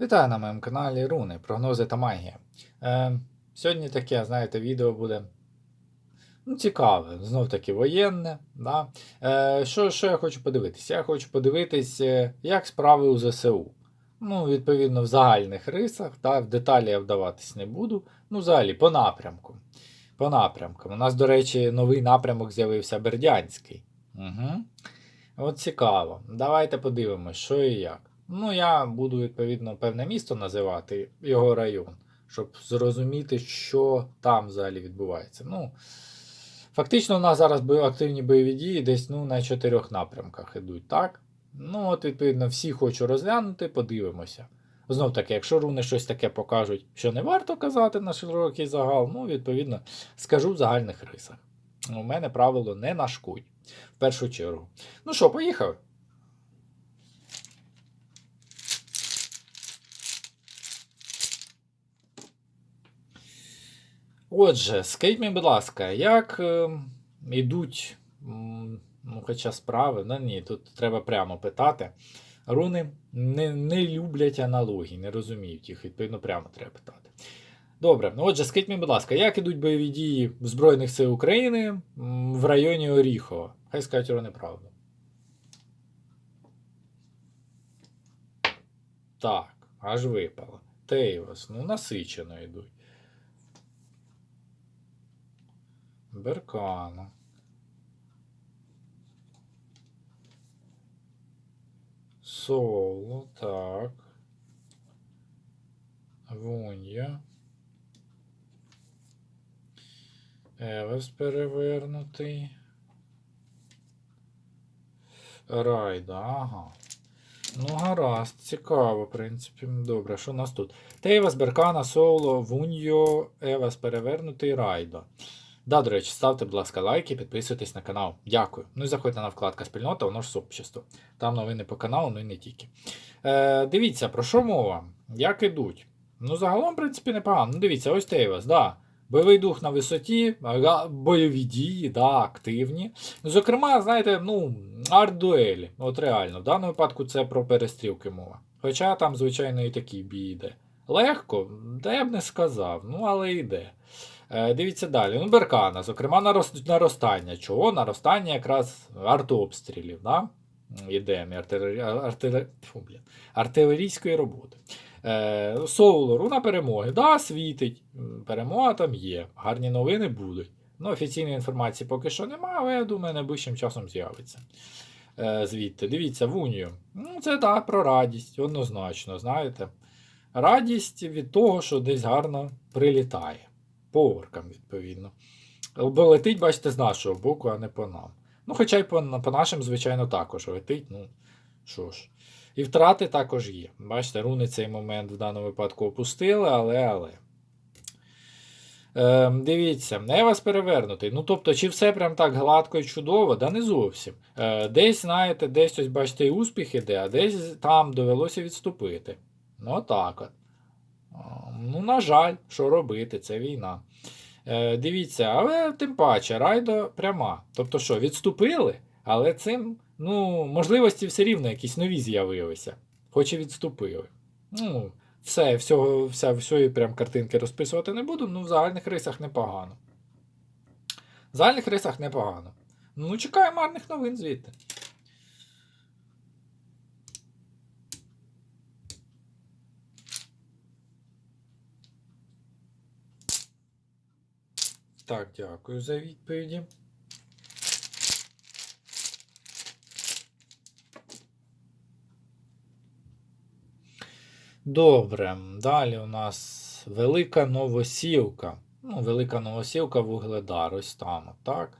Вітаю на моєму каналі Руни, прогнози та магія. Е, сьогодні таке, знаєте, відео буде ну, цікаве, знов таки воєнне. Да? Е, що, що я хочу подивитися? Я хочу подивитися, як справи у ЗСУ. Ну, відповідно, в загальних рисах, да? в деталі я вдаватись не буду. Ну, взагалі, по напрямку. По напрямкам. У нас, до речі, новий напрямок з'явився Бердянський. Угу. От цікаво. Давайте подивимось, що і як. Ну, я буду, відповідно, певне місто називати, його район, щоб зрозуміти, що там взагалі відбувається. Ну, фактично, у нас зараз активні бойові дії десь ну, на чотирьох напрямках ідуть, так? Ну, от, відповідно, всі хочу розглянути, подивимося. Знов таки, якщо руни щось таке покажуть, що не варто казати на широкий загал, ну, відповідно, скажу в загальних рисах. У мене правило не нашкодь, в першу чергу. Ну що, поїхали? Отже, скажіть мені, будь ласка, як е, ідуть, м, ну, хоча справи, ну ні, тут треба прямо питати. Руни не, не люблять аналогії, не розуміють їх, відповідно, прямо треба питати. Добре, ну отже, скажіть мені, будь ласка, як ідуть бойові дії Збройних сил України в районі Оріхова? Хай скажуть вони правду. Так, аж випало. Тейвас, ну насичено йдуть. Беркана. Соло, так. Вунья. Евес перевернутий. Райда, ага. Ну, гаразд, цікаво, в принципі. Добре, що у нас тут? Тейвас, Беркана, Соло, Вуньо, Евас перевернутий, Райда. Да, до речі, ставте, будь ласка, лайки, підписуйтесь на канал. Дякую. Ну і заходьте на вкладка спільнота, воно ж сообщество. Там новини по каналу, ну і не тільки. Е, дивіться, про що мова? Як ідуть? Ну, загалом, в принципі, непогано. Ну, дивіться, ось Тейвас, да. Бойовий дух на висоті, бойові дії, да, активні. Зокрема, знаєте, ну, арт-дуелі. От реально, в даному випадку це про перестрілки мова. Хоча там, звичайно, і такий бій йде. Легко, та я б не сказав, ну але йде. Е, дивіться далі. Ну, Беркана, зокрема, наростання. Чого? Наростання якраз артобстрілів, да? Іде артилері... артиле- Фу, блін. артилерійської роботи. Е, руна перемоги. Да, світить. Перемога там є. Гарні новини будуть. Ну, офіційної інформації поки що немає, але я думаю, найближчим часом з'явиться. Е, звідти. Дивіться, в Унію. Ну, це так, про радість, однозначно, знаєте. Радість від того, що десь гарно прилітає. По відповідно. Бо летить, бачите, з нашого боку, а не по нам. Ну, хоча й по, по нашим, звичайно, також летить. Ну, що ж. І втрати також є. Бачите, руни цей момент в даному випадку опустили, але але. Е, дивіться, не вас перевернутий. Ну, тобто, чи все прям так гладко і чудово? Да не зовсім. Е, десь, знаєте, десь ось, бачите, і успіх іде, а десь там довелося відступити. Ну, так от. Ну, на жаль, що робити, це війна. Е, дивіться, але тим паче, райдо пряма. Тобто що, відступили, але цим, ну, можливості все рівно якісь нові з'явилися, хоч і відступили. Ну, все, всього, вся, всьої прям картинки розписувати не буду, ну в загальних рисах непогано. В загальних рисах непогано. Ну, чекаємо гарних новин звідти. Так, дякую за відповіді. Добре, далі у нас велика новосілка. Ну, велика новосілка вугледар, ось там, так.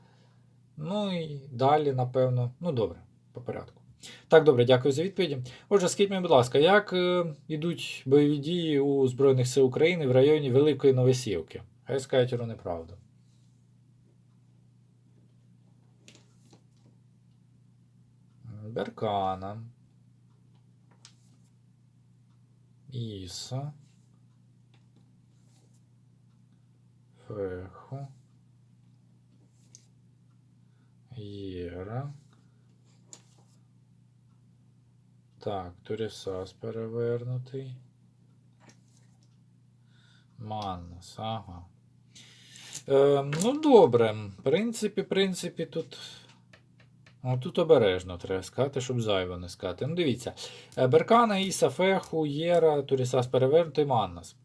Ну і далі, напевно. Ну, добре, по порядку. Так, добре, дякую за відповіді. Отже, скажіть мені, будь ласка, як е, ідуть бойові дії у Збройних сил України в районі Великої Новосілки? Хай скажуть неправду. Беркана. Іса. Феху. Єра. Так, Турісас перевернутий. Маннас, ага. Е, ну, добре. В принципі, в принципі, тут. Ну, тут обережно треба сказати, щоб зайво не сказати. Ну, дивіться. Е, Беркана, Іса, Феху, Єра, Турісас перевернутий Маннас.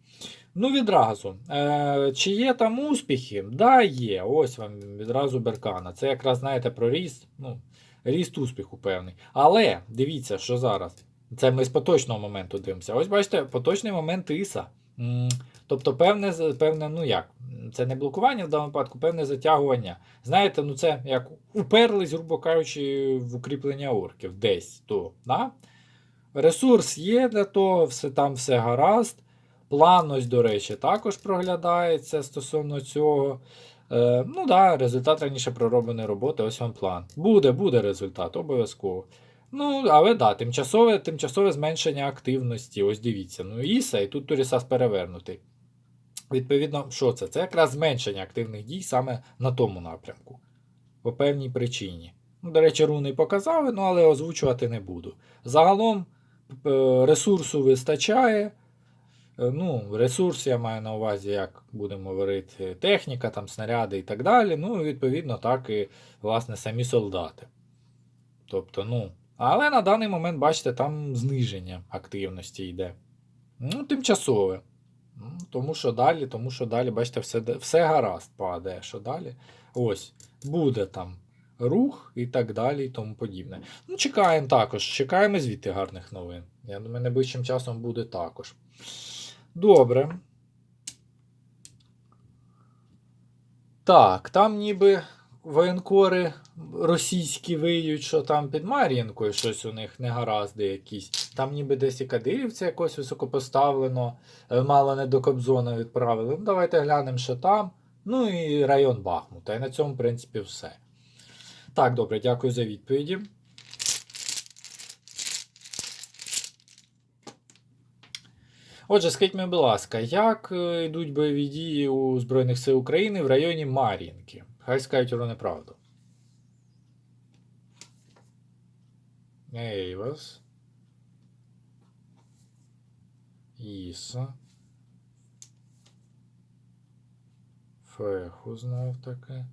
Ну, відразу. Е, чи є там успіхи? Да, є. Ось вам відразу Беркана. Це якраз, знаєте, про ріст. Ну, ріст успіху певний. Але дивіться, що зараз. Це ми з поточного моменту дивимося. Ось бачите, поточний момент Іса. Тобто, певне, певне, ну як, це не блокування в даному випадку, певне затягування. Знаєте, ну це як уперлись, грубо кажучи, в укріплення орків десь то. Да? Ресурс є для того, все, там все гаразд. План, до речі, також проглядається стосовно цього. Е, ну да, результат раніше проробленої роботи, ось вам план. Буде, буде результат, обов'язково. Ну, але да, тимчасове, тимчасове зменшення активності. Ось дивіться. Ну, Іса, і тут Турісас перевернутий. Відповідно, що це? Це якраз зменшення активних дій саме на тому напрямку. По певній причині. Ну, до речі, руни показали, ну, але озвучувати не буду. Загалом е, ресурсу вистачає. Е, Ну, ресурс я маю на увазі, як будемо говорити, техніка, там, снаряди і так далі. Ну, відповідно, так і власне самі солдати. Тобто, ну. Але на даний момент, бачите, там зниження активності йде. Ну, тимчасове. Ну, Тому що далі, тому що далі, бачите, все, все гаразд падає. Що далі? Ось, буде там рух і так далі, і тому подібне. Ну, чекаємо також. Чекаємо звідти гарних новин. Я думаю, найближчим часом буде також. Добре. Так, там ніби воєнкори російські виють, що там під Мар'їнкою щось у них негаразди якісь. Там ніби десь і кадирівця якось високопоставлено, е, мало не до Кобзона відправили. Ну, давайте глянемо, що там. Ну і район Бахмута. І на цьому, в принципі, все. Так, добре, дякую за відповіді. Отже, скажіть мені, будь ласка, як е, йдуть бойові дії у Збройних сил України в районі Мар'їнки? Хай скажуть воно неправду. Ейвас. Іса. Феху знов таки.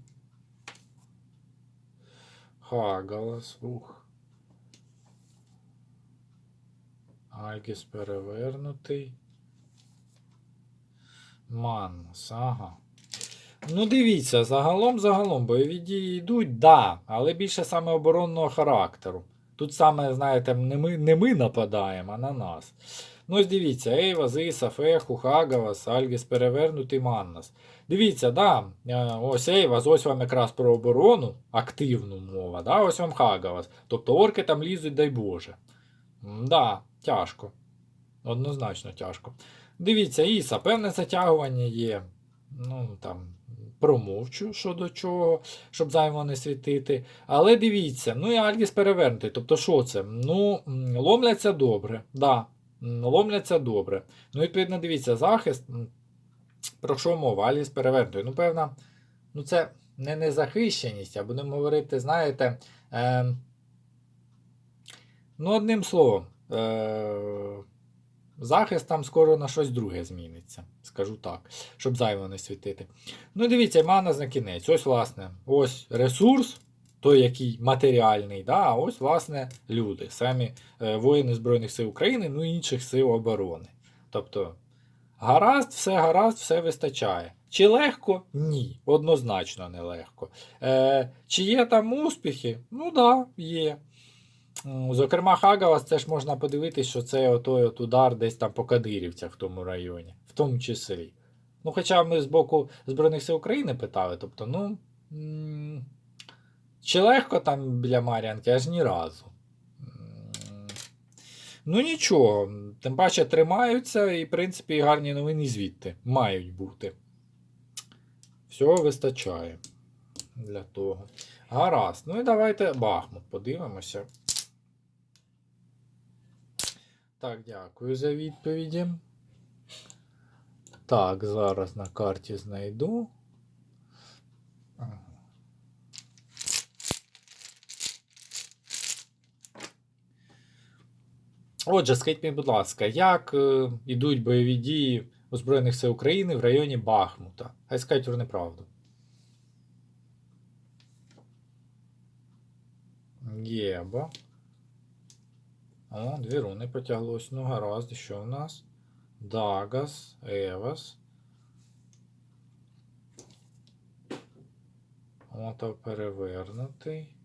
Хагалас. Ух. Альгіс перевернутий. Маннас, ага. Ну, дивіться, загалом, загалом, бойові дії йдуть, да, але більше саме оборонного характеру. Тут саме, знаєте, не ми, не ми нападаємо, а на нас. Ну, ось дивіться, Ейва, Зиса, Феху, Хагавас, Альгіс перевернутий Маннас. Дивіться, да, е, ось Ейвас, ось вам якраз про оборону, активну мова, да, ось вам Хагавас. Тобто орки там лізуть, дай Боже. М, Да, тяжко. Однозначно тяжко. Дивіться, Іса, певне затягування є. Ну, там, промовчу що до чого, щоб займо не світити. Але дивіться, ну і Альгіс перевернутий. Тобто, що це? Ну, ломляться добре. Да, ломляться добре. Ну, відповідно, дивіться, захист. Про що мова? Альгіс перевернутий. Ну, певна, ну це не незахищеність, а будемо говорити, знаєте. Е, ну, одним словом. Е, Захист там скоро на щось друге зміниться, скажу так, щоб зайво не світити. Ну, дивіться, мана на кінець. Ось, власне, ось ресурс, той, який матеріальний, да, а ось, власне, люди, самі е, воїни Збройних сил України, ну і інших сил оборони. Тобто, гаразд, все гаразд, все вистачає. Чи легко? Ні, однозначно не легко. Е, чи є там успіхи? Ну так, да, є. Зокрема, Хагавас, це ж можна подивитись, що це отой от удар десь там по Кадирівцях в тому районі, в тому числі. Ну, хоча ми з боку Збройних сил України питали, тобто, ну. Чи легко там біля Мар'янки, аж ні разу. Ну нічого, тим паче тримаються, і, в принципі, гарні новини звідти мають бути. Всього вистачає для того. Гаразд. Ну і давайте Бахмут подивимося. Так, дякую за відповіді. Так, зараз на карті знайду. Отже, скажіть мені, будь ласка, як е, ідуть бойові дії у Збройних сил України в районі Бахмута. Хай скажуть про неправду. Єба. О, дві руни потяглось. Ну, гаразд, що в нас? Дагас, Евас. Ото перевернутий.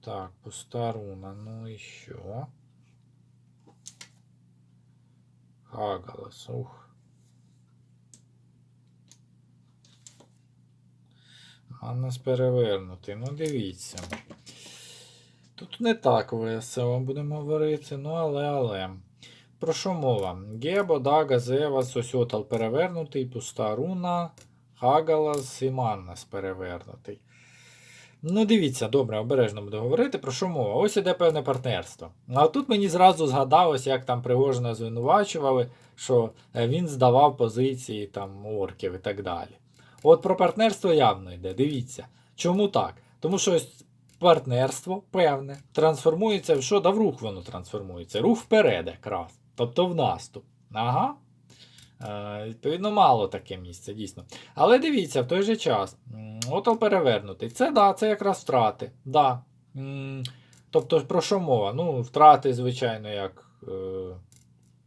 Так, пуста руна, ну і що? Хагалас, ух. Маннас перевернутий, ну дивіться. Тут не так весело будемо говорити, ну але але. Про що мова? Гебо, Дага, Зевас, Осьотал перевернутий, пуста руна, Хагалас і Маннас перевернутий. Ну, дивіться, добре, обережно буду говорити. Про що мова? Ось іде певне партнерство. А тут мені зразу згадалось, як там Пригожина звинувачували, що е, він здавав позиції там орків і так далі. От про партнерство явно йде. Дивіться. Чому так? Тому що ось партнерство певне трансформується в що? Да в рух воно трансформується. Рух вперед якраз. Тобто в наступ. Ага. Е, відповідно, мало таке місце, дійсно. Але дивіться, в той же час. м, перевернутий. Це да, це якраз втрати. Да. Тобто, про що мова? Ну, втрати, звичайно, як е,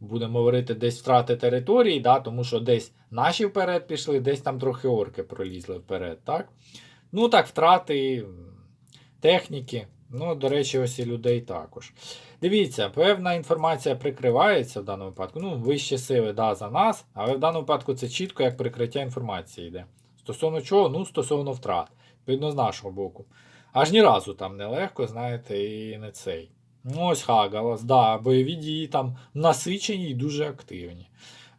будемо говорити, десь втрати території, да, тому що десь наші вперед пішли, десь там трохи орки пролізли вперед. так? Ну так, втрати техніки. Ну, до речі, ось і людей також. Дивіться, певна інформація прикривається в даному випадку. Ну, вищі сили да, за нас, але в даному випадку це чітко як прикриття інформації йде. Стосовно чого? Ну, стосовно втрат. Відповідно, з нашого боку. Аж ні разу там нелегко, знаєте, і не цей. Ну, ось Хагалас, да, бойові дії там насичені і дуже активні,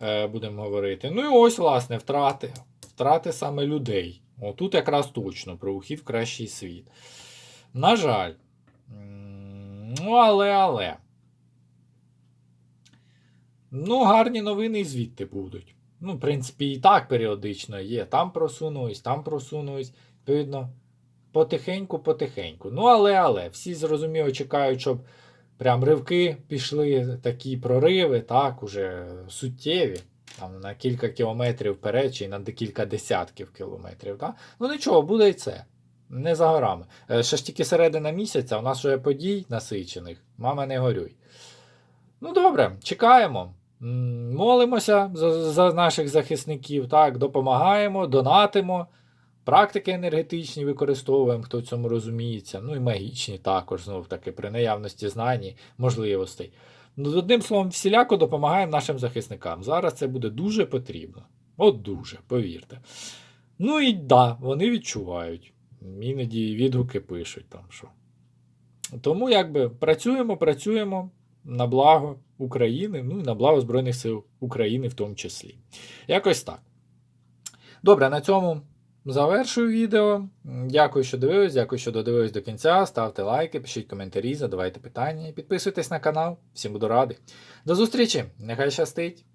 е, будемо говорити. Ну і ось, власне, втрати. Втрати саме людей. Отут якраз точно про ухід в кращий світ. На жаль. Ну, але, але. Ну, гарні новини і звідти будуть. Ну, в принципі, і так періодично є. Там просунулись, там просунулись. Відповідно, потихеньку, потихеньку. Ну, але, але, всі зрозуміло чекають, щоб прям ривки пішли, такі прориви, так, уже суттєві. Там на кілька кілометрів вперед, чи на декілька десятків кілометрів. Так? Ну нічого, буде і це. Не за горами. Е, Ще ж тільки середина місяця, у нас вже подій насичених. Мама, не горюй. Ну, добре, чекаємо. Молимося за, за наших захисників, так, допомагаємо, донатимо. Практики енергетичні використовуємо, хто в цьому розуміється. Ну і магічні також, знов таки, при наявності знань, можливостей. Ну, одним словом, всіляко допомагаємо нашим захисникам. Зараз це буде дуже потрібно. От дуже, повірте. Ну і да, вони відчувають. Іноді відгуки пишуть там що. Тому якби працюємо, працюємо на благо України, ну і на благо Збройних сил України в тому числі. Якось так. Добре, на цьому завершую відео. Дякую, що дивились, дякую, що додивились до кінця. Ставте лайки, пишіть коментарі, задавайте питання підписуйтесь на канал. Всім буду радий. До зустрічі! Нехай щастить!